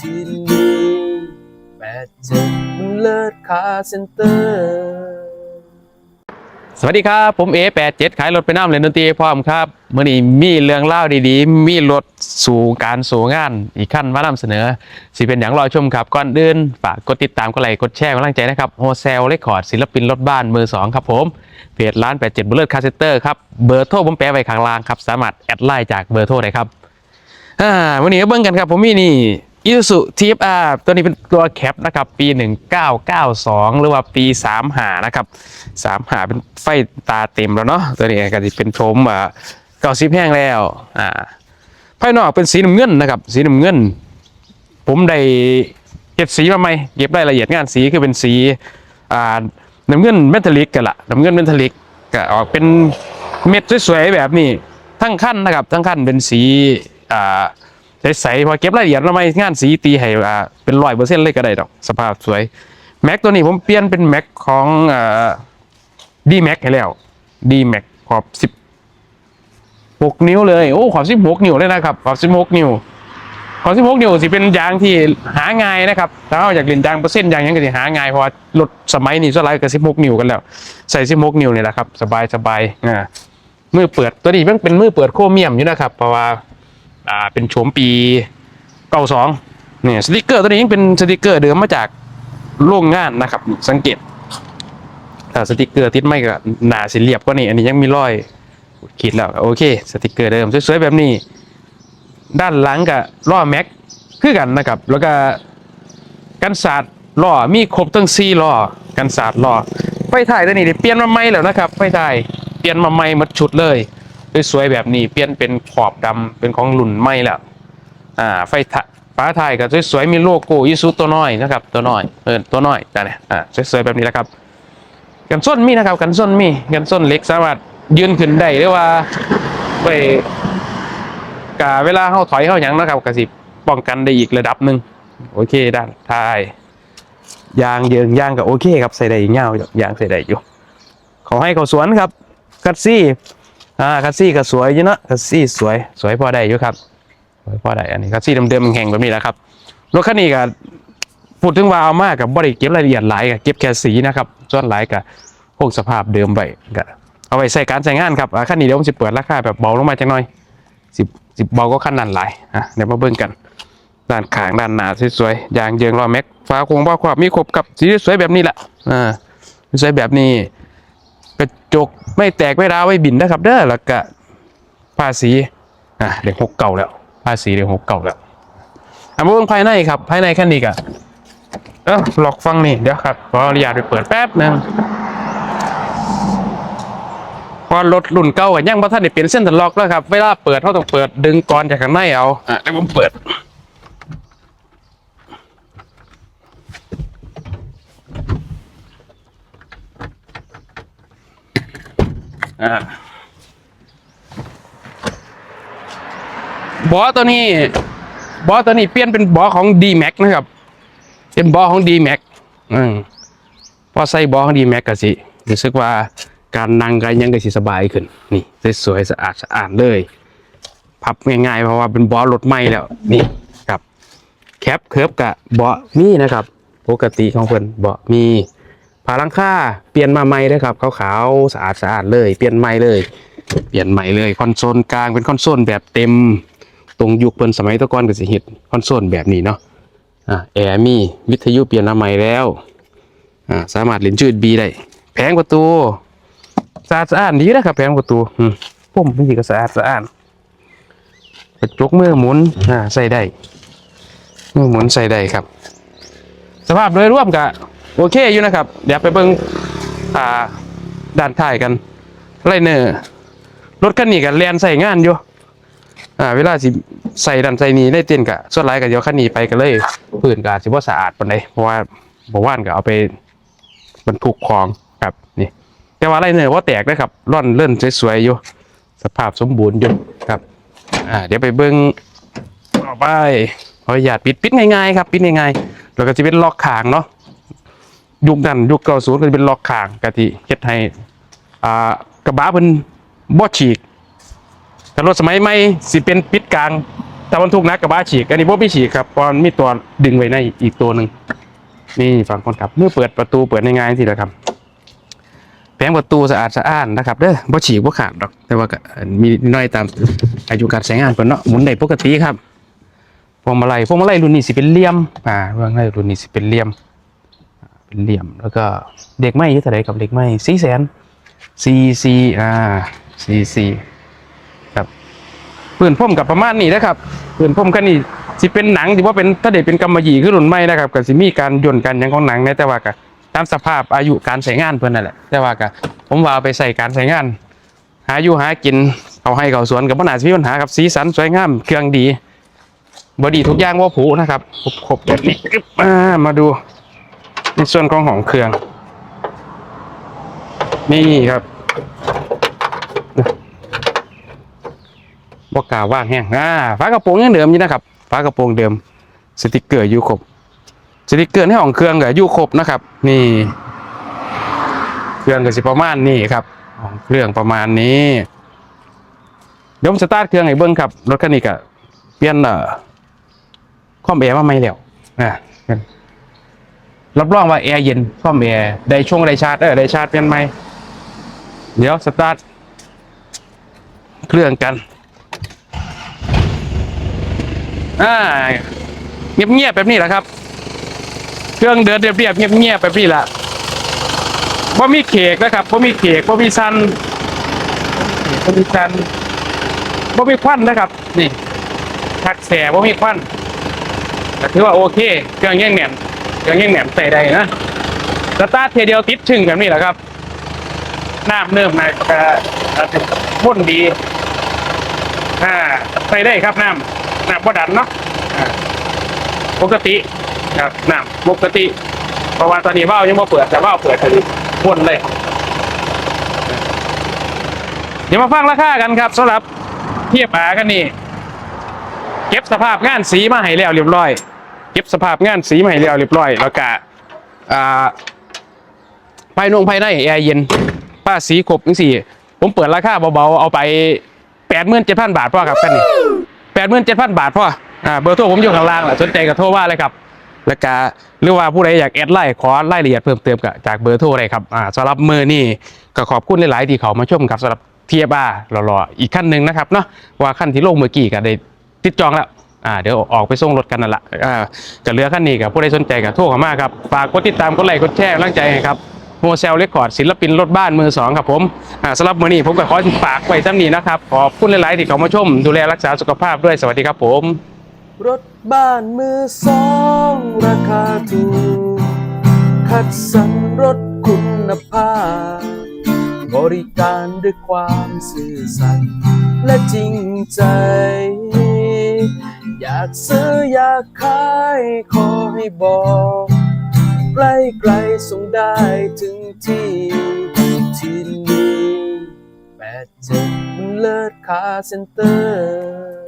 ที่นี่แปดเจ็ดบุญเลิศคาเซ็นเตอร์ สวัสดีครับ ผมเอแปดเจ็ดขายรถไปน้ำเล่นดนตรีพร้อมครับเมื่อนี้มีเรื่องเล่าวดีๆ มีรถสู่การสู่งาน อีกขั้นมานำเสนอ สิเป็นอย่างรอชมครับ ก่อนอื่นฝากกดติดตามกดไลค์กดแชร์กำลังใจนะครับโฮเซลเลคคอร์ดศิลปินรถบ้านมือสองครับผม เพจร้าน 87บุลเลอร์คาเซเตอร์ครับ เบอร์โทรผมแปะไว้ข้างล่างครับ สามารถแอดไลน์จากเบอร์โทรได้ครับอ่าวันนี้ก็เบิ่งกันครับ ผมมีนี่ อิสุทีฟอาร์ตัวนี้เป็นตัวแคปนะครับ ปี 1992 หรือว่าปี35นะครับ35เป็นไฟตาเต็มแล้วเนาะตัวนี้ก็จะเป็นโชมอ่าเก่าซิบแห้งแล้วอ่าภายนอกเป็นสีน้ำเงินนะครับ สีน้ำเงิน ผมได้เก็บสีมาไหมเก็บรายละเอียดงานสีคือเป็นสีอ่าน้ำเงินเมทัลลิกกันละน้ำเงินเมทัลลิกก็ออกเป็นเม็ดสวยๆแบบนี้ทั้งขั้นนะครับ ทั้งขั้นเป็นสีอ่า ใสๆพอเก็บรายละเอียดมาไหมงานสีตีให้อ่าเป็นร้อยเปอร์เซ็นต์เลยก็ได้ดอก สภาพสวยแม็กตัวนี้ผมเปลี่ยนเป็นแม็กของอ่าดีแม็กให้แล้วดีแม็กขอบสิบหกนิ้วเลยโอ้ขอบสิบหกนิ้วเลยนะครับขอบสิบหกนิ้วของสิบหกนิ้วสิเป็นยางที่หาง่ายนะครับถ้าเอาจากเล่นยางเปอร์เซ็นต์ยางยังก็สิหาง่ายเพราะรถสมัยนี้ส่วนใหญ่ก็สิบหกนิ้วกันแล้วใส่สิบหกนิ้วนี่แหละครับสบายสบายอ่ามือเปิดตัวนี้มันเป็นมือเปิดโครเมียมอยู่นะครับเพราะว่า อ่าเป็นโฉมปีเก้าสองเนี่ยสติกเกอร์ตัวนี้ยังเป็นสติกเกอร์เดิมมาจากโรงงานนะครับสังเกตถ้าสติกเกอร์ติดไม่ก็หนาสีเรียบกว่านี่อันนี้ยังมีรอยขีดแล้วโอเคสติกเกอร์เดิมสวยๆแบบนี้ ด้านหลังกับล้อแม็กคือกันนะครับ แล้วก็กันศาสตร์ล้อมีครบทั้งสี่ล้อกันศาสตร์ล้อไฟท้ายตัวนี้เปลี่ยนมาใหม่แล้วนะครับไฟท้ายเปลี่ยนมาใหม่หมดชุดเลย สวยๆแบบนี้เปลี่ยนเป็นขอบดำเป็นของรุ่นใหม่แล้วอ่าไฟท้ายฝาท้ายก็สวยๆมีโลโก้ยิสุตัวน้อยนะครับ ตัวน้อยเออตัวน้อยจ้ะเนี่ยอ่าสวยๆแบบนี้แหละครับ กันส้นมีนะครับ กันส้นมีกันส้นเล็กสามารถยืนขึ้นได้หรือว่าไปกะเวลาเข้าถอยเข้าหยังนะครับกะสิป้องกันได้อีกระดับหนึ่งโอเคด้านท้ายยางเยิงยางก็โอเคครับใส่ได้เงาอย่างใส่ได้อยู่ขอให้เขาสวนครับคัตซี่ อ่าคัตซี่ก็สวยอยู่เนอะคัตซี่สวยสวยพอได้อยู่ครับสวยพอได้อันนี้คัตซี่เดิมๆแห่งแบบนี้แหละครับรถคันนี้ก็พูดถึงว่าเอามากกับบริเก็บรายละเอียดหลายกับเก็บแค่สีนะครับส่วนหลายกับพวกสภาพเดิมไปก็เอาไว้ใส่การใช้งานครับคันนี้เดี๋ยวผมจะเปิดราคาแบบเบาลงมาจังหน่อยสิบสิบเบาก็ขั้นนั้นหลายอะเดี๋ยวมาเบิ่งกันด้านขางด้านหน้าสวยๆยางเยิงล้อแม็กฟ้าโครงบ้าความมีครบกับสีสวยแบบนี้แหละอ่าสวยแบบนี้ กระจกไม่แตกไม่ร้าวไม่บินนะครับ เด้อแล้วก็ผ้าสีอะเด็กหกเก่าแล้วผ้าสีเด็กหกเก่าแล้วอะมาเบิ่งภายในครับ ภายในแค่นี้ก็เออล็อกฟังนี่เดี๋ยวครับขออนุญาตไปเปิดแป๊บหนึงพอรถรุ่นเก่ากันยังพระท่านได้เปลี่ยนเส้นตลอกแล้วครับ เวลาเปิดเขาต้องเปิดดึงกรอนจากข้างในเอาอะแล้วผมเปิด อ่าบอตัวนี้บอตัวนี้เปลี่ยนเป็นบอของ D Max นะครับ เป็นบอของ D Max อืมพอใส่บอของดีแม็กก็สิรู้สึกว่าการนั่งกันยังก็สิสบายขึ้น นี่สวยสะอาดสะอาดเลย พับง่ายๆเพราะว่าเป็นบอรถใหม่แล้ว นี่ครับ แคปเคิร์ฟกับเบาะนี่นะครับ ปกติของเพิ่นเบาะมี ผาลังค่าเปลี่ยนมาใหม่เลยครับขาวๆสะอาดสะอาดเลย เปลี่ยนใหม่เลย เปลี่ยนใหม่เลยคอนโซลกลางเป็นคอนโซลแบบเต็ม ตรงยุคเพิ่นสมัยตะกอนก็สิเฮ็ดคอนโซลแบบนี้เนาะอ่าแอร์มีวิทยุเปลี่ยนมาใหม่แล้วอ่าสามารถเล่นจืดบีได้แผงประตูสะอาดสะอาดดีนะครับแผงประตูอืมปุ่มมันสิก็สะอาดสะอาดกระจกมือหมุนอ่าใส่ได้มือหมุนใส่ได้ครับ สภาพโดยรวมก็ โอเคอยู่นะครับ เดี๋ยวไปเบิ่งอ่าด้านท้ายกันไรเนอร์รถคันนี้ก็แลนใส่งานอยู่อ่าเวลาสิใส่ดันใส่นี้ได้เต้นกะส่วนไรก็เดี๋ยวคันนี้ไปกันเลยพื้นก็อาจสิบ่สะอาดปานใดเพราะว่าบอกว่านก็เอาไปบรรทุกของครับนี่ แต่ว่าไรเนี่ยว่าแตกนะครับร่อนเลื่อนสวยๆอยู่สภาพสมบูรณ์อยู่ครับอ่าเดี๋ยวไปเบิ้งต่อไปขออนุญาตปิดปิดง่ายๆครับ ปิดง่ายๆแล้วก็จะเป็นล็อกขางเนาะ ยุคนั้นยุคเก่าศูนย์ก็จะเป็นล็อกขางกะทิเฮ็ดให้อ่ากระบะเพิ่นบ่ฉีกแต่รถสมัยใหม่สิเป็นปิดกลางแต่บรรทุกนักกับบ้าฉีกอันนี้พวกพี่ฉีกครับเพราะมันมีตัวดึงไว้ในอีกตัวหนึ่งนี่ฝั่งคนขับ เมื่อเปิดประตูเปิดง่ายๆทีละครับแผงประตูสะอาดสะอ้านนะครับเด้อบ่ฉีกบ่ขาดดอก แต่ว่ามีน้อยตามอายุการใช้งานเพิ่นเนาะหมุนได้ปกติครับพวงมาลัยพวงมาลัยรุ่นนี้สิเป็นเหลี่ยมอ่าพวงมาลัยรุ่นนี้สิเป็นเหลี่ยม เหลี่ยมแล้วก็เด็กไม่ยี่เท่าไรกับเด็กไม่สี่แสนซีซีอ่าซีซีครับปืนพ่มกับประมาณนี้นะครับปืนพ่มคันนี้สิเป็นหนังสิว่าเป็นถ้าเด็กเป็นกำมะหยี่คือรุ่นใหม่นะครับก็สิมีการย่นกันยังของหนังในแต่ว่าก็ตามสภาพอายุการใช้งานเพิ่อนนั่นแหละแต่ว่าก็ผมว่าไปใส่การใช้งาน หาอยู่หากินเขาให้เขาสวนกับปัญหาชีวิตปัญหาครับสีสันสวยงามเครื่องดีบอดีทุกอย่างว่าผูนะครับครบแบบนี้มาดู ในส่วนของของเครื่อง นี่ครับบอกกาว่างแห้งอ่าฝากระโปรงยังเดิมอยู่นะครับฝากระโปรงเดิม สติกเกอร์อยู่ครบสติกเกอร์ในห้องเครื่องก็อยู่ครบนะครับ นี่ เครื่องก็สิประมาณนี้ครับห้องเครื่องประมาณนี้เดี๋ยวผมสตาร์ทเครื่องให้เบิ้งครับรถคันนี้ก็เปลี่ยนเอ่อคอมแอร์มาใหม่แล้วนะ รับรองว่าแอร์เย็นคอมแอร์ได้ช่วงได้ชาร์จเออได้ชาร์จเปลี่ยนใหมเดี๋ยวสตาร์ทเครื่องกันอ่าเงียบเงียบแบบนี้แหละครับ เครื่องเดินเรียบเงียบเงียบแบบนี้แหละว่ามีเขกนะครับว่ามีเขกว่ามีซันว่ามีซันว่ามีควันนะครับ นี่ทักแสว่ามีควันแต่ถือว่าโอเค เครื่องแย่งแหนม เครื่องแย่งแหนมใส่ได้นะสตาร์ทเทเดียวติดชึ่งแบบนี้แหละครับน้ำเนิ่มนายกระพ่นดีอ่าใส่ได้ครับน้ำน้ำบ่ดันเนาะปกติครับน้ำปกติเพราะว่าตอนนี้ว่าวยังไม่เปิดแต่ว่าวเปิดคือพ่นเลยเดี๋ยวมาฟังราคากันครับสำหรับเทียบอากันนี่เก็บสภาพงานสีมาให้แล้วเรียบร้อย เก็บสภาพงานสีมาให้แล้วเรียบร้อย แล้วก็อ่าภายนงภายในแอร์เย็นป้าสีครบจังสี่ ผมเปิดราคาเบาๆ เอาไปแปดหมื่นเจ็ดพันบาทพ่อครับกันนี่แปดหมื่นเจ็ดพันบาทพ่ออ่าเบอร์โทรผมอยู่ข้างล่างแหละสนใจก็โทรว่าเลยครับ แล้วก็หรือว่าผู้ใดอยากแอดไลน์ขอรายละเอียดเพิ่มเติมก็จากเบอร์โทรเลยครับอ่าสำหรับมือนี่ก็ขอบคุณหลายๆที่เขามาชมครับสำหรับเทียบ้าหล่อๆอีกขั้นหนึ่งนะครับเนาะว่าขั้นที่ลงเมื่อกี้ก็ได้ติดจองแล้ว อ่าเดี๋ยวออกไปส่งรถกันนั่นละอ่าก็เหลือขั้นนี้กับผู้ใดสนใจก็โทรเข้ามาครับฝากกดติดตามกดไลค์กดแชร์กำลังใจให้ครับโมเซลเรคคอร์ดศิลปินรถบ้านมือสองครับผมอ่าสำหรับมือนี้ผมก็ขอฝากไว้ซ้ำนี้นะครับขอบคุณหลาย ๆ ที่เข้ามาชม ดูแลรักษาสุขภาพด้วยสวัสดีครับผม รถบ้านมือสองราคาถูกคัดสรรรถคุณภาพ บริการด้วยความซื่อสัตย์และจริงใจ อยากซื้ออยากขายขอให้บอกใกล้ไกลส่งได้ถึงที่ที่นี่แปดเจ็ดบุญเลิศคาเซ็นเตอร์